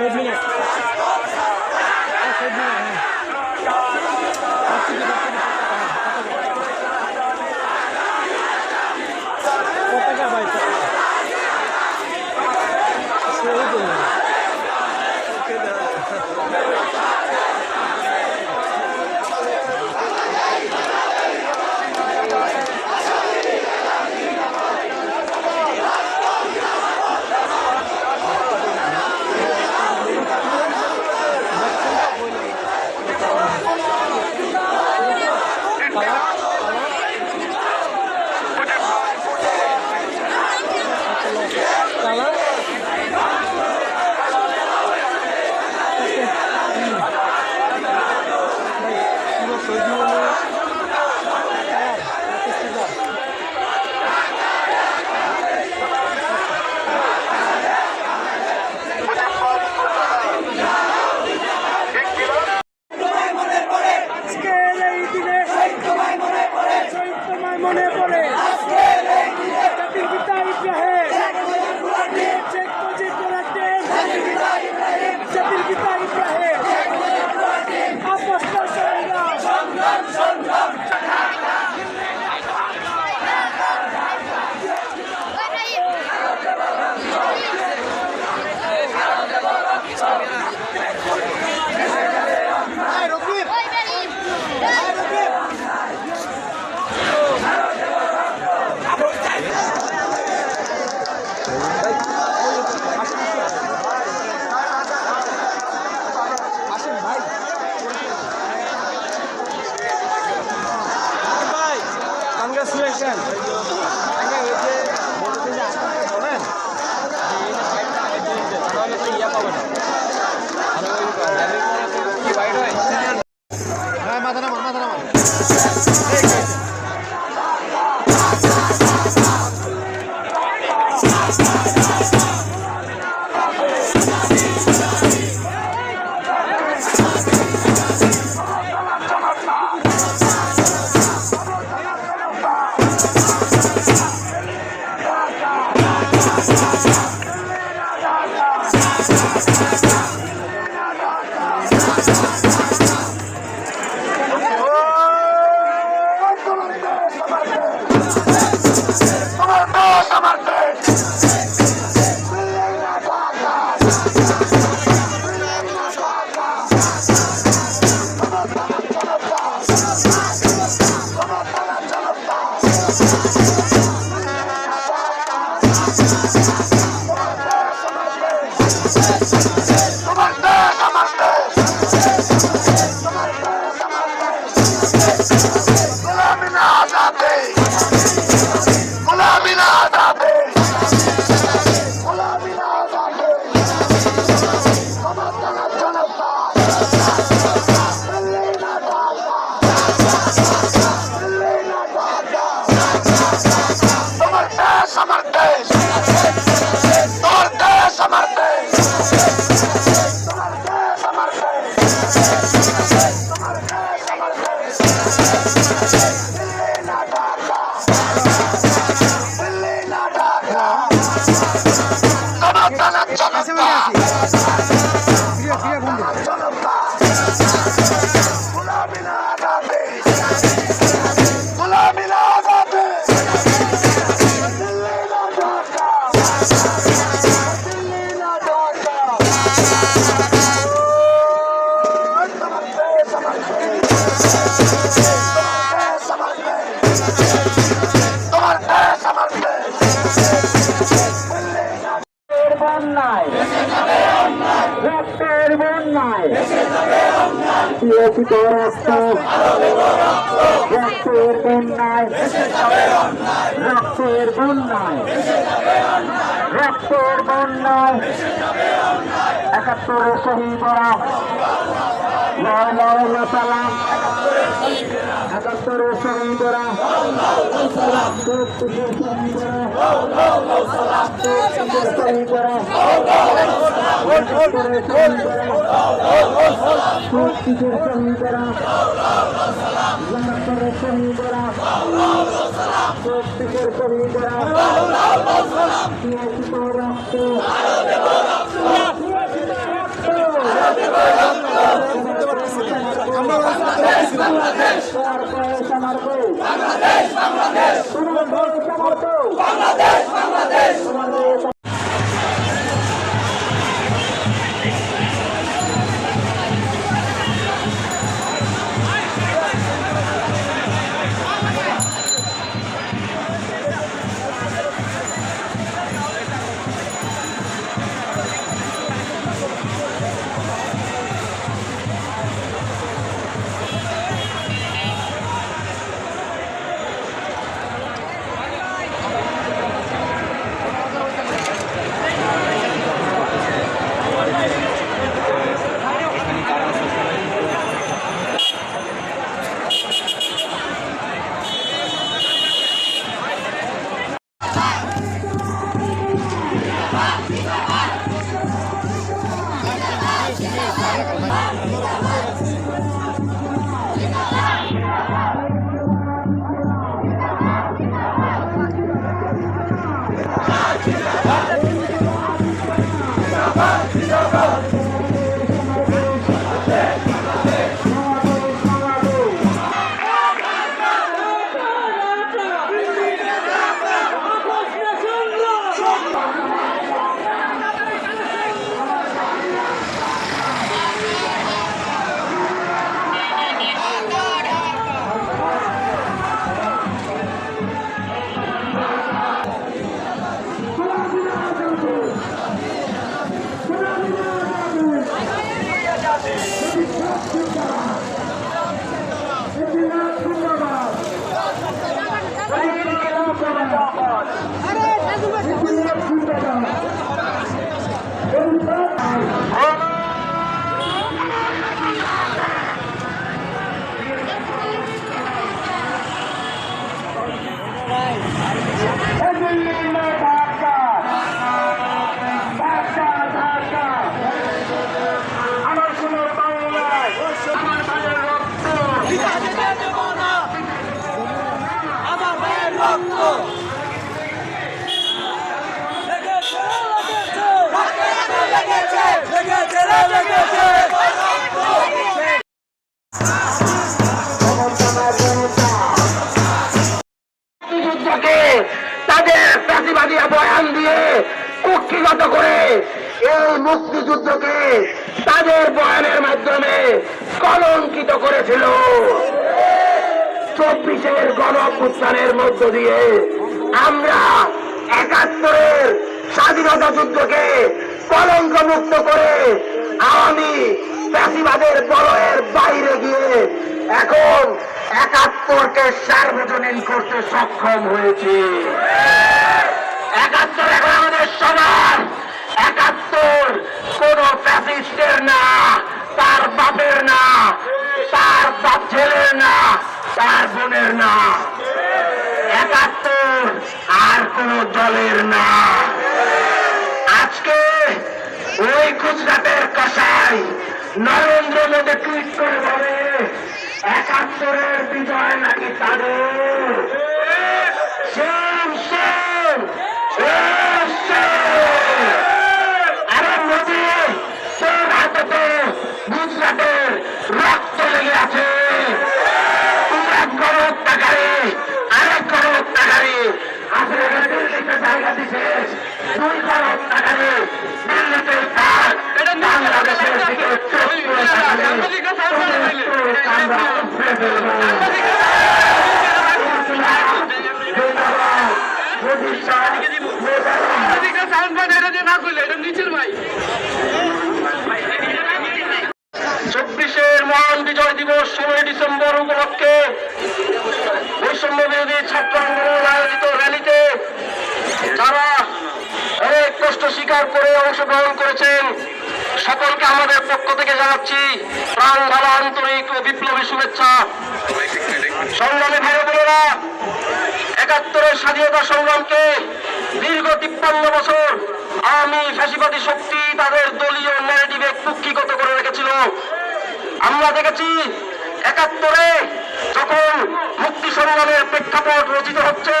Seis minutos. Seis minutos. 看你 ছিটিয়ে ছিটিয়ে রক্ত রক্তের বন্যায় রক্তের বন্যায় রক্তের বন্যায় একাত্তরে শহীদরা লয় লয় লতালাম একাত্তরে শহীদরা আমরা আমার দেশ আমার বাংলাদেশ বাংলাদেশ। করেছিল। চব্বিশের গণ উত্থানের মধ্য দিয়ে আমরা একাত্তরের স্বাধীনতা যুদ্ধকে কলঙ্ক মুক্ত করে আওয়ামী চাষিবাদের বলয়ের বাইরে গিয়ে এখন একাত্তরকে সার্বজনীন করতে সক্ষম হয়েছে। একাত্তর এখন আমাদের সবার। একাত্তর কোন ফ্যাসিস্টের না। তার বাপের না, তার বাপ ছেলের না, তার বোনের না। একাত্তর আর কোন দলের না। আজকে ওই গুজরাটের কষাই নরেন্দ্র মোদী টুইট করে বলে, একাত্তরের বিজয় নাকি তাদের সেম সেম আরে মোদী তোর হাতে তো গুজরাটের রক্ত লেগে আছে তোমরা করো টাকারে আরেক করো টাকারে আসলে দিল্লিতে জায়গা দিছে দুই করো টাকারে দিল্লিতে বাংলাদেশের দিকে চোখ আমরা মোদারাম। চব্বিশের মহান বিজয় দিবস ষোলোই ডিসেম্বর উপলক্ষে স্বীকার করে অংশগ্রহণ করেছেন। সকলকে আমাদের পক্ষ থেকে জানাচ্ছি প্রাণ ঢালা আন্তরিক ও বিপ্লবী শুভেচ্ছা। সংগ্রামী ভাই বোনেরা, একাত্তরের স্বাধীনতা সংগ্রামকে দীর্ঘ তিপ্পান্ন বছর আওয়ামী ফ্যাসিবাদী শক্তি তাদের দলীয় ন্যারেটিভে কুক্ষিগত করে রেখেছিল। আমরা দেখেছি একাত্তরে যখন মুক্তি সংগ্রামের প্রেক্ষাপট রচিত হচ্ছে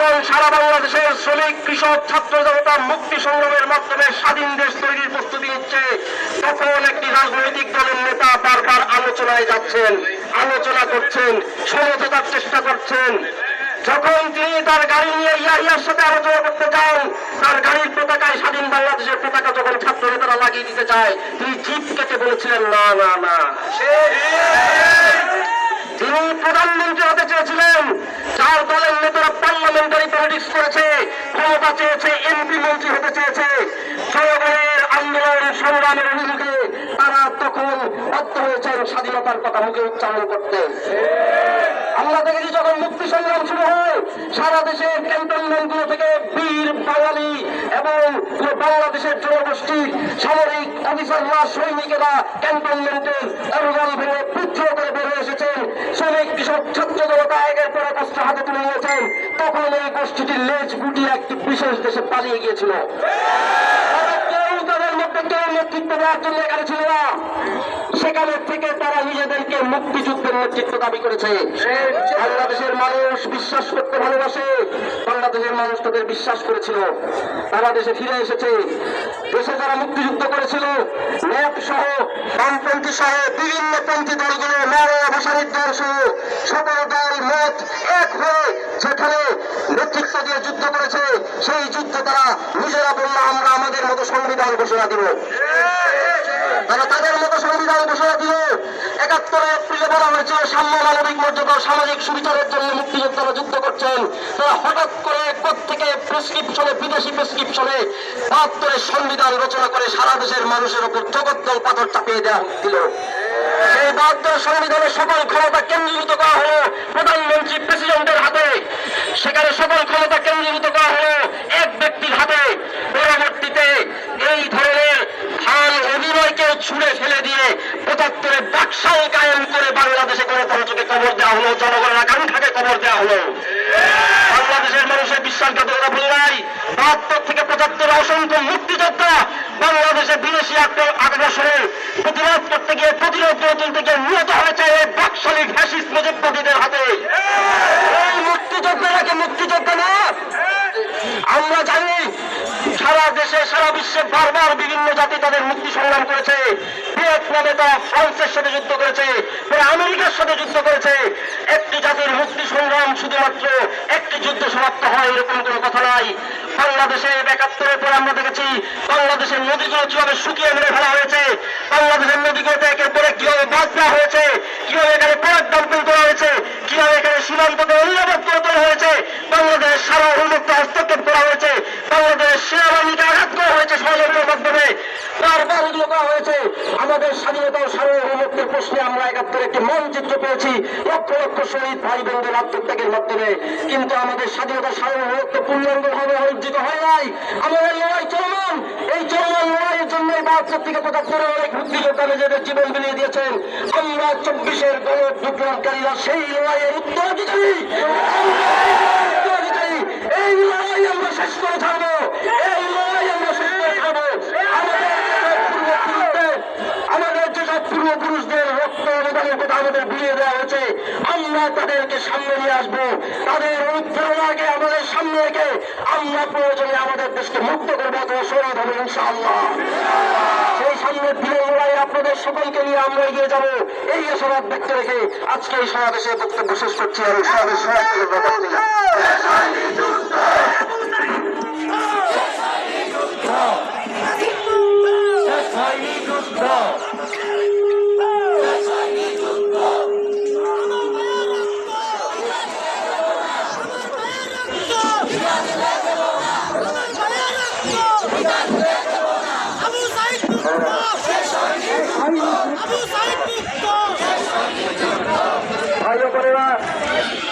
তখন সারা বাংলাদেশের শ্রমিক, কৃষক, ছাত্র জনতা মুক্তি সংগ্রামের মাধ্যমে স্বাধীন দেশ তৈরির প্রস্তুতি হচ্ছে তখন একটি রাজনৈতিক দলের নেতা বারবার আলোচনায় যাচ্ছেন, আলোচনা করছেন সমঝোতার চেষ্টা করছেন। যখন তিনি তার গাড়ি নিয়ে ইয়াহিয়ার সাথে আলোচনা করতে চান তার গাড়ির পতাকায় স্বাধীন বাংলাদেশের পতাকা যখন ছাত্র নেতারা লাগিয়ে দিতে চায়, তিনি জিপ কেটে বলেছিলেন, না না না তিনি প্রধানমন্ত্রী হতে চেয়েছিলেন চার দলের নেতারা পলিটিক্স করেছে, ক্ষমতা চেয়েছে এমপি মন্ত্রী হতে চেয়েছে। জনগণের আন্দোলন সংগ্রামের অভিমুখে তারা তখন বাধ্য হয়েছেন স্বাধীনতার কথা মুখে উচ্চারণ করতে। আমরা দেখেছি যখন মুক্তি সংগ্রাম শুরু হয়, সারা দেশের ক্যান্টনমেন্টগুলো থেকে বীর বাঙালি এবং বাংলাদেশের জনগোষ্ঠী, সামরিক অফিসাররা, সৈনিকেরা ক্যান্টনমেন্টের অঙ্গল ভেঙে বিদ্রোহ করে বের হয়ে এসেছেন। শ্রমিক কৃষক ছাত্র জনতা একের অস্ত্র হাতে তুলে নিয়েছেন তখন এই গোষ্ঠীটির লেজ গুটিয়ে একটি বিশেষ দেশে পালিয়ে গিয়েছিল। থেকে তারা নিজেদেরকে মুক্তিযুদ্ধের দাবি করেছে। বাংলাদেশের মানুষ বিশ্বাস করতে ভালোবাসে, বাংলাদেশের মানুষ তাদের বিশ্বাস করেছিল। তারা দেশে ফিরে এসেছে। দেশে যারা মুক্তিযুদ্ধ করেছিল লোক সহ বামপন্থী সহ বিভিন্ন পন্থী দলগুলো নারী ভাষারিক দল সহ সকল দল মত এক হয়ে যেখানে নেতৃত্ব দিয়ে যুদ্ধ করেছে, সেই যুদ্ধ তারা নিজেরা বলল, আমরা আমাদের মতো সংবিধান ঘোষণা দিব। তারা তাদের মতো সংবিধান ঘোষণা দিয়ে একাত্তরে এপ্রিলে বলা হয়েছিল সাম্য মানবিক মর্যাদা সামাজিক সুবিচারের জন্য মুক্তিযোদ্ধারা যুদ্ধ করছেন। তারা হঠাৎ করে থেকে প্রেসক্রিপশনে, বিদেশি প্রেসক্রিপশনে বাহাত্তরের সংবিধান রচনা করে সারা দেশের মানুষের উপর জগদ্দল পাথর চাপিয়ে দেওয়া দিল সেই বাহাত্তর সংবিধানের সকল ক্ষমতা কেন্দ্রীভূত করা হলো প্রধানমন্ত্রী প্রেসিডেন্টের হাতে। সেখানে সকল ক্ষমতা কেন্দ্রীভূত করা হলো এক ব্যক্তির হাতে। পরবর্তীতে এই ধরনের অভিনয়কে ছুড়ে ফেলে দিয়ে পঁচাত্তরে বাকশাল কায়েম করে বাংলাদেশে গণতন্ত্রকে কবর দেওয়া হলো, জনগণের আকাঙ্ক্ষাকে কবর দেওয়া হলো। বাংলাদেশের মানুষের বিশ্বাসঘাতকতা ভুলে নাই। বাহাত্তর থেকে পঁচাত্তর অসংখ্য মুক্তিযোদ্ধা বাংলাদেশে বিদেশি আগ্রাসনের প্রতিরোধ করতে গিয়ে প্রতিরোধ গড়ে তুলতে গিয়ে নিহত হয়েছে এই বাকশালী ফ্যাসিস্ট মুজিববাদীদের হাতে। এই মুক্তিযোদ্ধারা কি মুক্তিযোদ্ধা না? আমরা জানি সারা দেশে, সারা বিশ্বে বারবার বিভিন্ন জাতি তাদের মুক্তি সংগ্রাম করেছে। ভিয়েতনামে তারা ফ্রান্সের সাথে যুদ্ধ করেছে পরে আমেরিকার সাথে যুদ্ধ করেছে। একটি জাতির মুক্তি সংগ্রাম শুধুমাত্র একটি যুদ্ধ সমাপ্ত হয়, এরকম কোনো কথা নাই। বাংলাদেশে একাত্তরের পরে আমরা দেখেছি, বাংলাদেশের নদীগুলো কীভাবে শুকিয়ে মেরে ফেলা হয়েছে, বাংলাদেশের নদীগুলোতে একের পরে কীভাবে বাদ হয়েছে, কীভাবে এখানে পরের ডাম্পিং করা হয়েছে কীভাবে এখানে সীমান্ততে অন্যবাদ করে হয়েছে? বাংলাদেশের সারা করা হয়েছে। আঘাত করা হয়েছে ষড়যন্ত্রের হয়েছে। আমাদের স্বাধীনতা ও সার্বভৌমত্বের আমরা একাত্তর একটি মানচিত্র পেয়েছি। লক্ষ লক্ষ শহীদ ভাই বোনদের আত্মত্যাগের মাধ্যমে। কিন্তু আমাদের স্বাধীনতা সার্বভৌমত্ব পূর্ণাঙ্গভাবে অর্জিত হয় নাই। আমাদের লড়াই চলমান। এই চলমান লড়াইয়ের জন্য বাহাত্তর থেকে পঁচাত্তরের অনেক মুক্তিযোদ্ধা নিজেদের জীবন বিলিয়ে দিয়েছেন। আমরা চব্বিশের গণ বিপ্লবকারীরা সেই লড়াইয়ের উত্তরাধিকারী আমাদের রক্ত আমাদের দেওয়া হয়েছে। আমরা তাদেরকে সামনে নিয়ে আসব। তাদের অনুপ্রেরণাকে রেখে আমরা প্রয়োজনে আমাদের দেশকে মুক্ত করব অথবা শহীদ হবে ইনশাআল্লাহ। সেই সামনে দিনের লড়াই আপনাদের সকলকে নিয়ে আমরা এগিয়ে যাব। এই আশাবাদ ব্যক্ত রেখে আজকে এই সমাবেশে বক্তব্য শেষ করছি। আমি সমাবেশ সমাপ্ত করব আবু সাইদ আবু সাইদ ভাই বোনেরা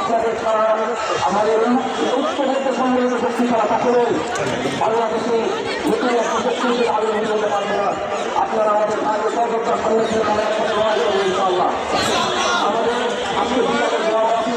আপনাদের ছাড়া আমাদের উচ্চবিত্ত সম্মিলিত শক্তি ছাড়া সকলেই বাংলাদেশে নতুন একটা শক্তির আবির্ভূত হতে পারবে না। আপনারা আমাদের ভারতীয় সর্বোচ্চ সম্মিলিত ইনশাআল্লাহ। আমাদের আজকে বিভাগের জবাব আছে